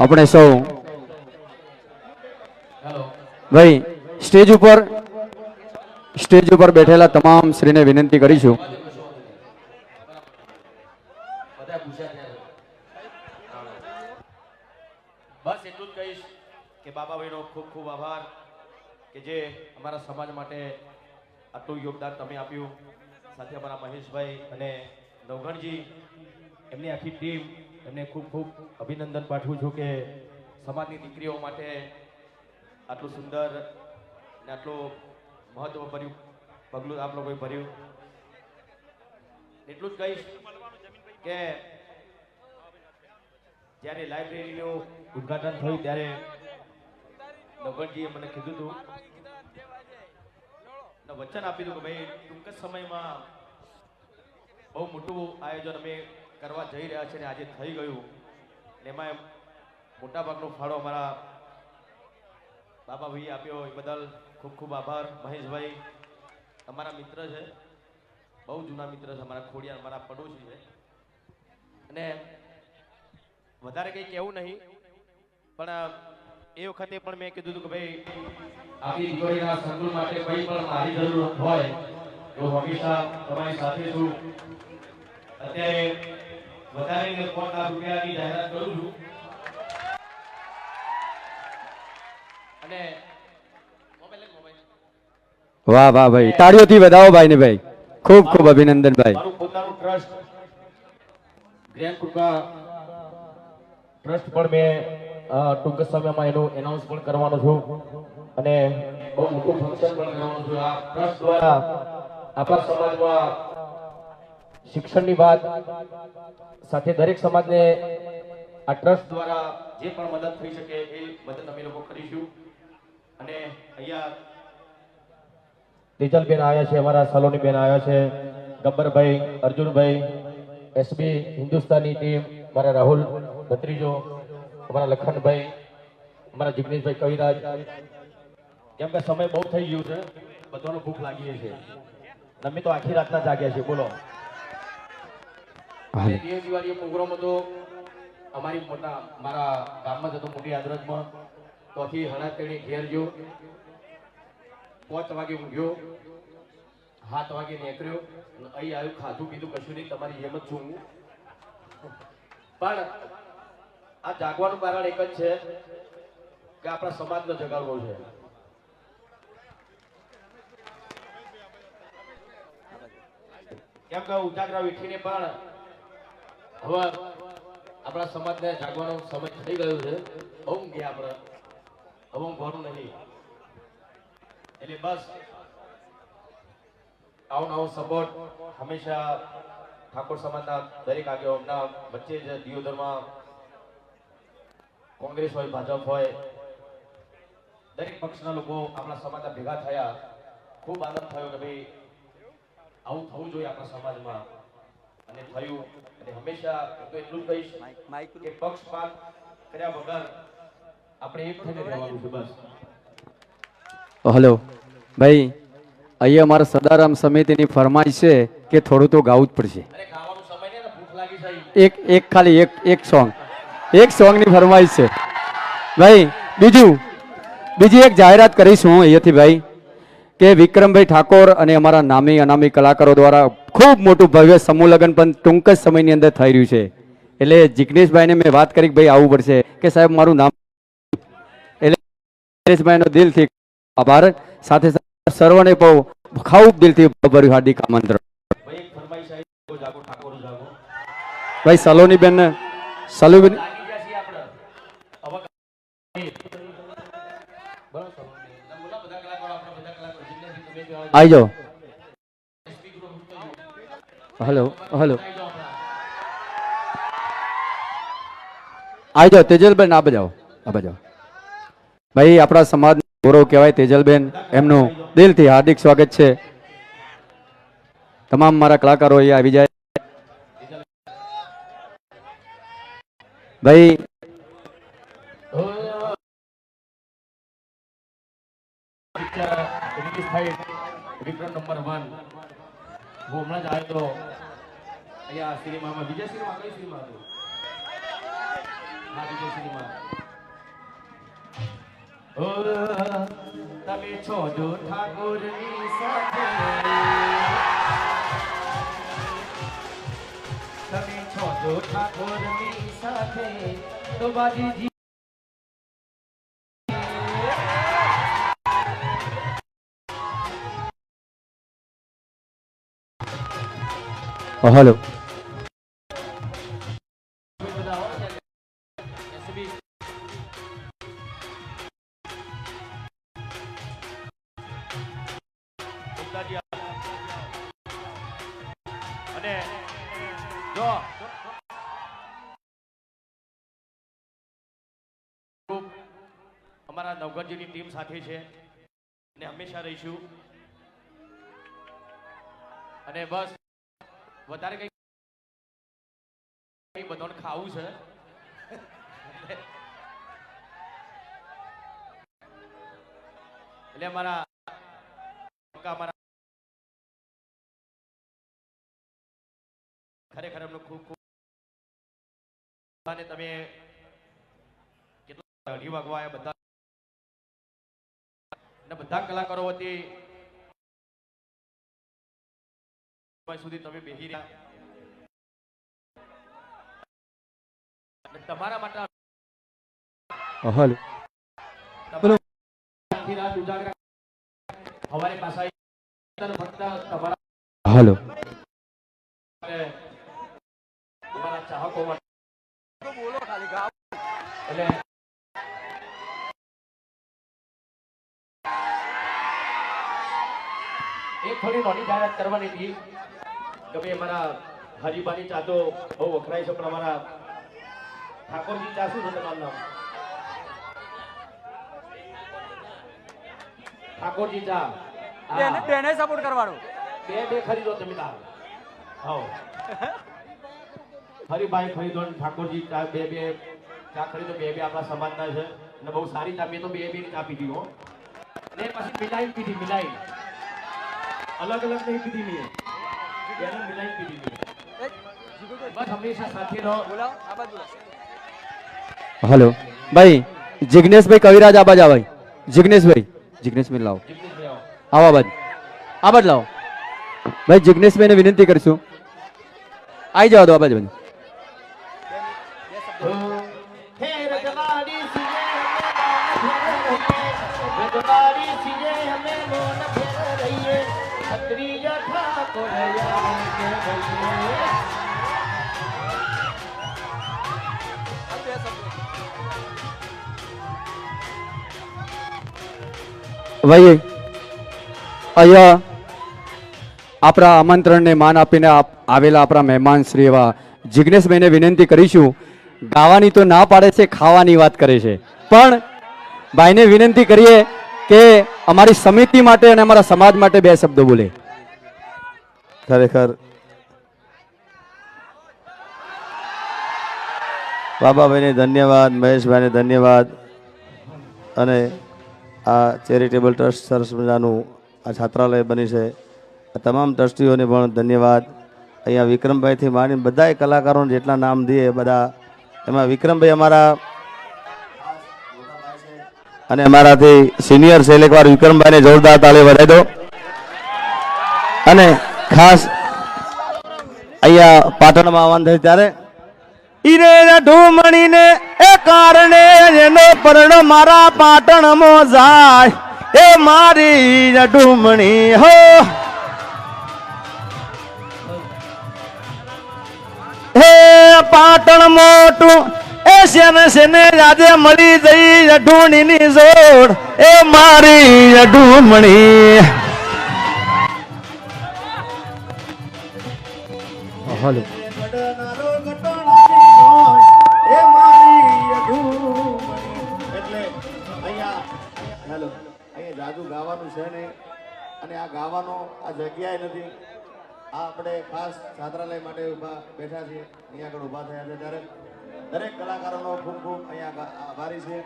આપણે સૌ. ભાઈ, સ્ટેજ ઉપર સ્ટેજ ઉપર બેઠેલા તમામ શ્રીને વિનંતી કરીશું. બસ એટલું જ કહીશ કે બાબાભાઈનો ખૂબ ખૂબ આભાર કે જે અમારા સમાજ માટે આટલું યોગદાન તમે આપ્યું. સાથે અમારા મહેશભાઈ અને નવગણજી, એમની આખી ટીમ એમને ખૂબ ખૂબ અભિનંદન પાઠવું છું કે સમાજની દીકરીઓ માટે આટલું સુંદર ને આટલું મહત્વભર્યું પગલું આપ લોકોએ ભર્યું. એટલું જ કહીશ કે જ્યારે લાઇબ્રેરીનું ઉદ્ઘાટન થયું ત્યારે નવગણજીએ મને કીધું હતું વચન આપ્યું હતું કે ભાઈ ટૂંક જ સમયમાં બહુ મોટું આયોજન અમે કરવા જઈ રહ્યા છે ને આજે થઈ ગયું. એમાં મોટાભાગનો ફાળો અમારા બાબાભાઈએ આપ્યો. એ બદલ ખૂબ ખૂબ આભાર. મહેશભાઈ અમારા મિત્ર છે. બહુ જૂના મિત્ર છે અમારા ખોડિયા અમારા પડોશી છે. અને વધારે કંઈ કહેવું નહીં. પણ એ વખતે પણ મેં કીધું હતું કે ભાઈ આપણી દીકરીના સંકુલ માટે કંઈ પણ મારી જરૂર હોય, તો હંમેશા તમારી સાથે છું. અત્યારે વધારે પાંચ લાખ રૂપિયાની જાહેરાત કરું છું. અને વાહ વાહ ભાઈ. તાળીઓથી વધાવો ભાઈને ભાઈ. ખૂબ ખૂબ અભિનંદન ભાઈ. મારું પોતાનું ટ્રસ્ટ ગ્રેન કૃપા ટ્રસ્ટ પણ મેં ટૂંક જ સમયમાં એનું એનાઉન્સ પણ કરવાનો છું. અને બહુ મોટું ફંક્શન પણ કરવાનું છું. આ ટ્રસ્ટ દ્વારા આપણા સમાજમાં શિક્ષણની વાત સાથે દરેક સમાજને આ ટ્રસ્ટ દ્વારા જે પણ મદદ થઈ શકે એ મદદ અમે લોકો કરીશું. અને અહીંયા તેજલબેન આવ્યા છે, અમારા સલોની બેન આવ્યા છે, ગબ્બરભાઈ, અર્જુનભાઈ એસબી હિન્દુસ્તાની ટીમ, મારા રાહુલ ભત્રીજો, અમારા લખનભાઈ, અમારા જિગ્નેશભાઈ કવિરાજ. કેમ કે સમય બહુ થઈ ગયું છે, બધાનો ભૂખ લાગી છે. અમે તો આખી રાતના જાગ્યા છે, બોલો. બે દિવાળીએ પ્રોગ્રામ હતો. અમારી મોટા મારા ગામમાં જતો મોટી આદરતમાં તોથી હણા તેણે ઘેર ગયો. પાંચ વાગે ઊંઘ્યો. સાત વાગે નીકળ્યો. અહીં આવ્યું, ખાધું પીધું, કશું નહીં, તમારી એમ જ છું હું. પણ આ જાગવાનું કારણ એક જ છે કે આપણા સમાજનો જગાડવો છે. કેમ કે ઉજાગરા વીઠીને પણ હવે આપણા સમાજને જાગવાનો સમય થઈ ગયો છે. બહુ ગયા આપણે. હવે ભરું નહીં. એટલે બસ. આવો નવો સપોર્ટ. હંમેશા ઠાકોર સમાજના દરેક આગેવાનના વચ્ચે જ દિયોદરમાં કોંગ્રેસ હોય, ભાજપ હોય, દરેક પક્ષના લોકો આપણા સમાજના ભેગા થયા. ખૂબ આનંદ થયો કે ભાઈ, આવું થવું જોઈએ આપણા સમાજમાં. અને થયું અને હંમેશા હું તો એટલું કહીશ કે પક્ષપાત કર્યા વગર આપણે એક થઈને રહેવાનું છે બસ. હલો. ભાઈ અહીંયા અમારા સદારામ સમિતિની ફરમાઈશ છે કે થોડું તો ગાવું જ પડશે. એક એક ખાલી એક એક સોંગ. એક સોંગની ફરમાઈશ છે. ભાઈ બીજું બીજી એક જાહેરાત કરીશું અહીંયાથી ભાઈ કે વિક્રમભાઈ ઠાકોર અને અમારા નામી અનામી કલાકારો દ્વારા ખૂબ મોટું ભવ્ય સમૂહ લગ્ન પણ ટૂંક જ સમયની અંદર થઈ રહ્યું છે. એટલે જિગ્નેશભાઈને મેં વાત કરી ભાઈ આવવું પડશે. કે સાહેબ, મારું નામ એટલે જિગ્નેશભાઈનો દિલથી આભાર. સાથે સાથે સર્વને બહુ ખૂબ દિલથી ભર્યું હાર્દિક આમંત્રણ. ભાઈ, સલોની બેન સલુબેન આવી ગયા છીએ આપણે હવે બરાબર તમે બોલા બધા કલાકારો આપણે બધા કલાકારો જિજ્ઞાસી તમે બી આવજો. આવી જાઓ SP ગ્રુપ તો જો. હલો હલો આવી જાઓ. તેજલબેન, આ બજાવો. આ બજાવો. ભાઈ, આપણા સમાજ ગૌરવ કહેવાય તેજલબેન. એમનું દિલથી હાર્દિક સ્વાગત છે. તમામ મારા કલાકારો અહીંયા આવી જાય. ભાઈ વિક્રમ નંબર વન. હું હમણાં જ આવ્યો તો અહીંયા સિનેમામાં બીજા સિનેમા કઈ સિનેમા હતું હા વિજયશ્રીમાં ઓ તમે છો જો ઠાકોરની સાથે તમે છો જો ઠાકોરની સાથે તો બાજીજી હલો અને જો ખૂબ અમારા નવગરજીની ટીમ સાથે છે. અને હંમેશા રહીશું. અને બસ વધારે કઈ બધાને ખાવું છે. એટલે અમારા અમારા ખરેખર એમનું ખૂબ ખૂબ અને તમે કેટલા અઢી વાગવા બધા. બધા કલાકારો વતી સમય સુધી તમે બેસી રહ્યા. તમારા માટે હલો બોલો. આખી રાત ઉજાગરા. હવારે પાછા ફક્ત તમારા હલો. તમારા ચાહકો માટે. એટલે એક થોડી નાની જાહેરાત કરવાની હતી. કે અમારા હરીબાની ચા તો બહુ વખણાય છે પણ અમારા ઠાકોરજી ચા શું છે તમારું નામ? ઠાકોરજી ચા. બેને સપોર્ટ કરવાનો. બે બે ખરીદો તમે તાર હાઉ હરિભાઈ ખરીદો ઠાકોરજી ચા બે બે ચા ખરીદો બે બે આપણા સમાજના છે. અને બહુ સારી ચા મેં તો બે બે ની ચા પીધી હો. ને પછી મિલાઈ પીધી મિલાઈ. અલગ અલગ નહીં પીધી મેં. બેને મિલાઈ પીધી બસ હંમેશા સાથે રહો. બોલાવો આ બાજુ હલો. ભાઈ જિગ્નેશભાઈ કવિરાજ આબાજ ભાઈ. જિગ્નેશભાઈ જિગ્નેશભાઈ લાવો. આવો. આબાજ આબાજ લાવો. ભાઈ જિગ્નેશભાઈને વિનંતી કરીશું. આવી જવા દો આબાજ ભાઈ હે ભાઈ અહીંયા આપણા આમંત્રણને માન આપીને આવેલા આપણા મહેમાન શ્રી એવા જિગ્નેશભાઈને વિનંતી કરીશું, ગાવાની તો ના પાડે છે, ખાવાની વાત કરે છે. પણ ભાઈને વિનંતી કરીએ કે અમારી સમિતિ માટે અને અમારા સમાજ માટે બે શબ્દો બોલે. ખરેખર. બાબાભાઈને ધન્યવાદ, મહેશભાઈને ધન્યવાદ અને આ ચેરિટેબલ ટ્રસ્ટ સરસ મજાનું આ છાત્રાલય બની છે. આ તમામ ટ્રસ્ટીઓને પણ ધન્યવાદ. અહીંયા વિક્રમભાઈથી માંડીને બધાય કલાકારોને જેટલા નામ દઈએ બધા, એમાં વિક્રમભાઈ અમારા અને અમારાથી સિનિયર એક એકવાર વિક્રમભાઈને જોરદાર તાળી વધારી દો. અને ખાસ અહીંયા પાટણમાં આવવાનું થયું ત્યારે ઈરે ઢુમણીને એ કારણે એનો પરણો મારા પાટણમાં જાય. એ મારી ઢુમણી હો. હે પાટણ મોટું એ શેને શેને આજે મળી જઈ ઢુણીની જોડ. એ મારી ઢૂમણી હલો. જાજુ ગાવાનું છે નહીં. અને આ ગાવાનો આ જગ્યાએ નથી. આ આપણે ખાસ છાત્રાલય માટે ઊભા બેઠા છીએ. અહીંયા આગળ ઊભા થયા છે ત્યારે દરેક કલાકારોનો ખૂબ ખૂબ અહીંયા આભારી છે.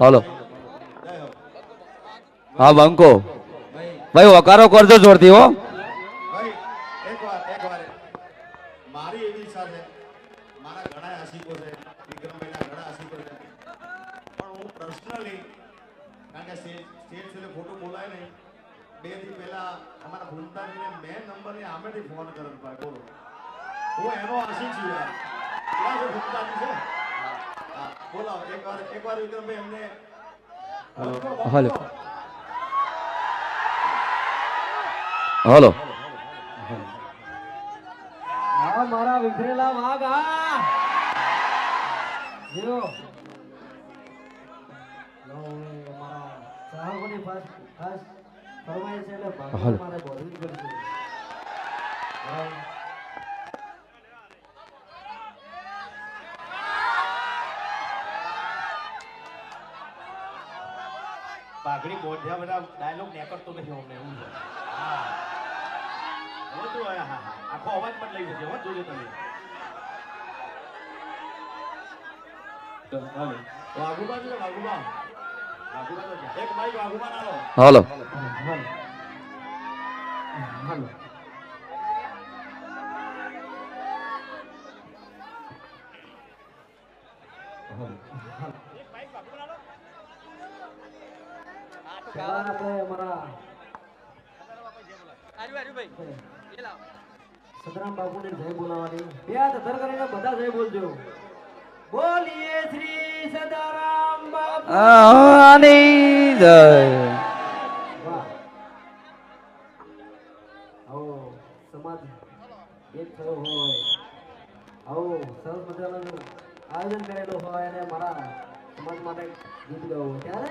હલો. હા. બંકો. ભાઈ. વકારો કરજો જોરથી હો. મારી એવી ઈચ્છા છે. મારા ઘણા આશિકો છે. ઘણા આશિકો છે. પણ હું પર્સનલી સ્ટેજ સ્ટેજ સુધી ખોટું બોલાય નહીં. બેથી પહેલા અમારા ભૂલતાજીને બે નંબરની આમેથી ફોન કર્યો ભાઈ બોલો. હું એનો આશી છું યાર. ક્યાં છે ભૂમતાજી છે? બોલાવો. એકવાર એકવાર વિક્રમભાઈ એમને હલો. હલો. આ મારા વિખરેલા વાઘ આ જીરો ખાસ ખાસ ફરમાઈશ છે એટલે ભાગમાં મારે બોલવું પડશે. પાઘડી બોધ્યા બધા ડાયલોગ નીકળતો નથી અમને એવું છે. હા. હા હા હા. આખો અવાજ બદલાઈ જશે. હો જોજો તમે. વાઘુબા છે વાઘુબા હલો. સદરામ બાપુને જય બોલાવવાની બે હાથ ધર બધા જય બોલજો. બોલીએ શ્રી સદારામ. બાપુ આની જય આયોજન કરેલું હોય અને મારા સમાજ માટે ગીત ગાવું ત્યારે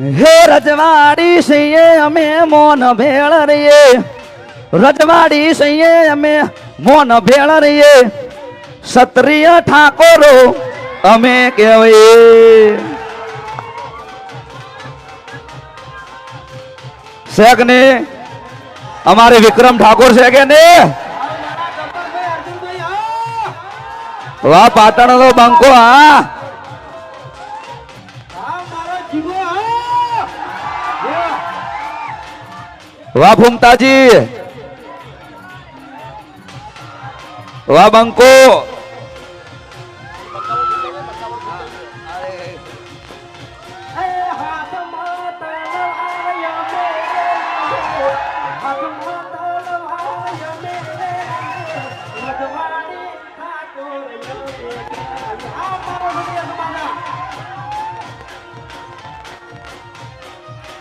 હે રજવાડી સૈયે અમે મોન ભેળ રહીએ. રજવાડી સૈયે અમે મોન ભેળ રહીએ. ક્ષત્રિય ઠાકોરો, અમે કહેવાય છે ને અમારે વિક્રમ ઠાકોર છે કે ને વાહ પાટણ નો બંકો, હા. વાહ ભૂમતાજી. વાહ બંકો.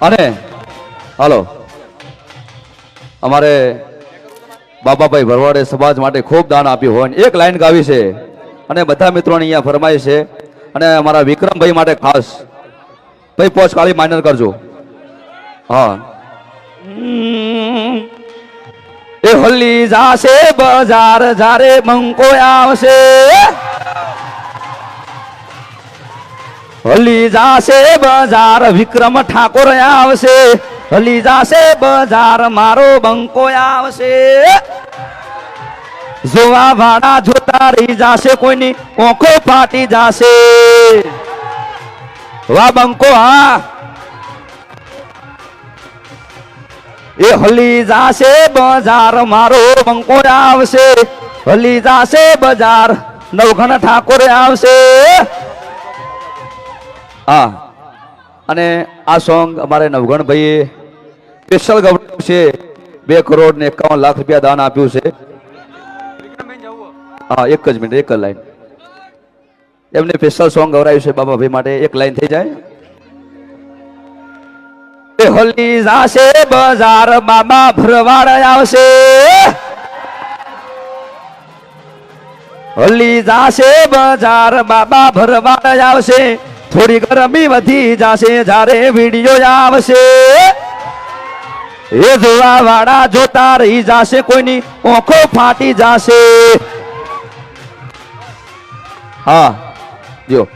અને હાલો. અમારે બાબાભાઈ ભરવાડે સમાજ માટે ખૂબ દાન આપ્યું હોય. એક લાઈન ગાવી છે અને બધા મિત્રોને અહીંયા ફરમાય છે. અને અમારા વિક્રમભાઈ માટે ખાસ. ભાઈ, પોચ કાળી માઇનર કરજો. હા. એ હોલી જાશે, બજાર જારે મંકો આવશે. હલ્લી જાશે, બજાર વિક્રમ ઠાકોર આવશે. હલી જાશે બજાર મારો બંકો આવશે. જોવા ભાડા જોતા રહી જાશે, કોઈની કોખો ફાટી જાશે. વાહ બંકો, હા. એ હલી જાશે બજાર મારો બંકો આવશે. હલી જાશે બજાર નવઘણ ઠાકોરે આવશે. હા. અને આ સોંગ અમારે નવઘણ ભાઈએ સ્પેશિયલ ગવર્નર છે. બે કરોડ ને એકાવન લાખ રૂપિયા દાન આપ્યું છે. હા, એક જ મિનિટ એક જ લાઈન એમને સ્પેશિયલ સોંગ ગવરાયું છે બાબા ભાઈ માટે. એક લાઈન થઈ જાય. હોલી જાશે, બજાર બાબા ભરવાડ આવશે. હોલી જાશે, બજાર બાબા ભરવાડ આવશે. થોડી ગરમી વધી જાશે, જ્યારે વીડિયો આવશે. એ જોવા વાળા જોતા રહી જાશે, કોઈની ઓંખો ફાટી જાશે. હા, જો.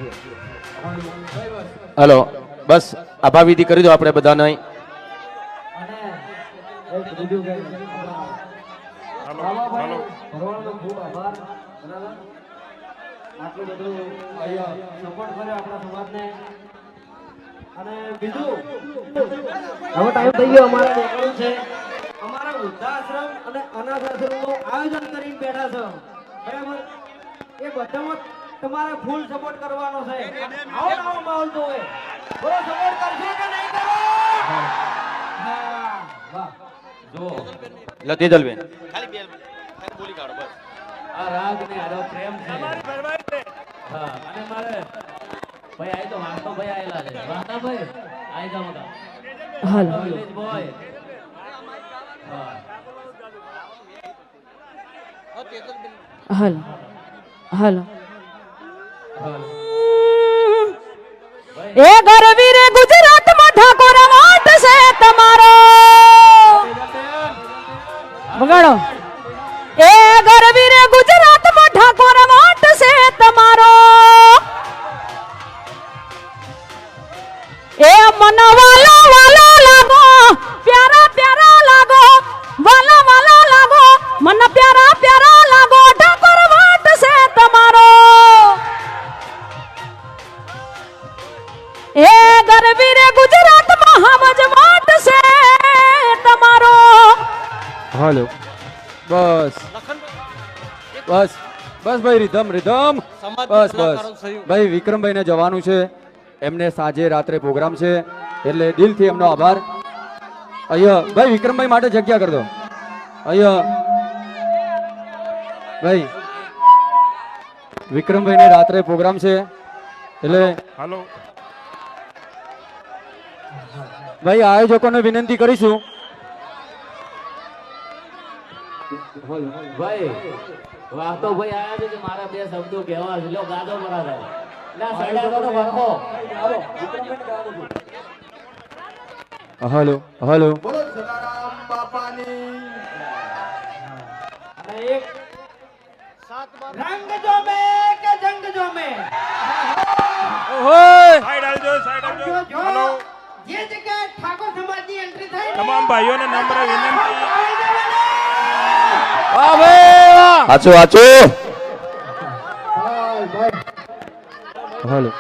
હલો, બસ આભા વિધિ કરી દો આપણે બધાને આટલું બધું સપોર્ટ કર્યો આપણા સમાજને અને બીજું હવે ટાઈમ થઈ ગયો અમારે નીકળવું છે. અમારા વૃદ્ધાશ્રમ અને અનાથ આશ્રમનું આયોજન કરીને બેઠા છો. બરાબર? એ બધામાં તમારે ફૂલ સપોર્ટ કરવાનો છે. આવો આવો માહોલ જોવે બોલો સપોર્ટ કરશો કે નહીં કરો? હા વાહ. જો લતી તેજલબેન. ખાલી બેલ ખાલી બોલી કાઢો બસ. આ રાગ ને આનો પ્રેમ છે. હા અને મારે ભાઈ આઈ તો વાંધો ભાઈ આયેલા છે. વાંધા ભાઈ આઈ જાવ મગા હાલો. વિલેજ બોય હા. હલો. હલો. એ ગુજરાત ગુજરાતમાં ઠાકોર વાટ છે તમારો. બગાડો એ ગરવીર ગુજરાતમાં રિધમ રિધમ. બસ બસ. ભાઈ વિક્રમભાઈ ને જવાનું છે. એમને સાંજે રાત્રે પ્રોગ્રામ છે. એટલે દિલથી એમનો આભાર. અહીંયા ભાઈ વિક્રમભાઈ માટે જગ્યા કરી દો. અહીંયા ભાઈ વિક્રમભાઈ ને રાત્રે પ્રોગ્રામ છે. એટલે હાલો. ભાઈ આયોજકોને વિનંતી કરીશું. ભાઈ વાંધો ભાઈ આયા છે કે મારા બે શબ્દો કહેવા છે. લ્યો ગાદો બરાબર. ના સડા તો વખો હલો હલો. બોલો સદારામ બાપાની. અને એક રંગ જો મે કે જંગ જો મે સાઈડ આવજો સાઈડ આવજો હેલો જે. જગ્યાએ ઠાકોર સમાજની એન્ટ્રી થઈ તમામ ભાઈઓને નમ્ર વિનંતી. આચો આચો હલો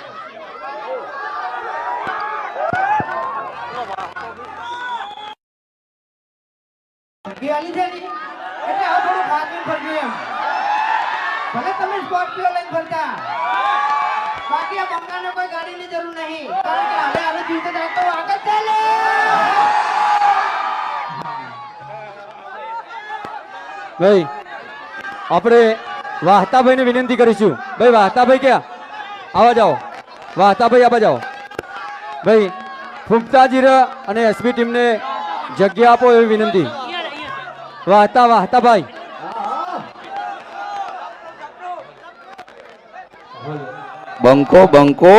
ભલે તમે સ્કોર્પિયો લઈને ફરતા બાકી આ બંગાળને કોઈ ગાડીની જરૂર નહીં કારણ કે આગળ હાલે. જીવતો જાય તો આગળ ચાલે ભાઈ, આપણે વાહતાભાઈને વિનંતી કરીશું. ભાઈ, વાહતાભાઈ ક્યાં? આવા જાઓ. વાહતાભાઈ, આવા જાઓ. ભાઈ ફૂમતાજીરા અને એસપી ટીમને જગ્યા આપો એવી વિનંતી. વાહતા, વાહતાભાઈ. બંકો બંકો.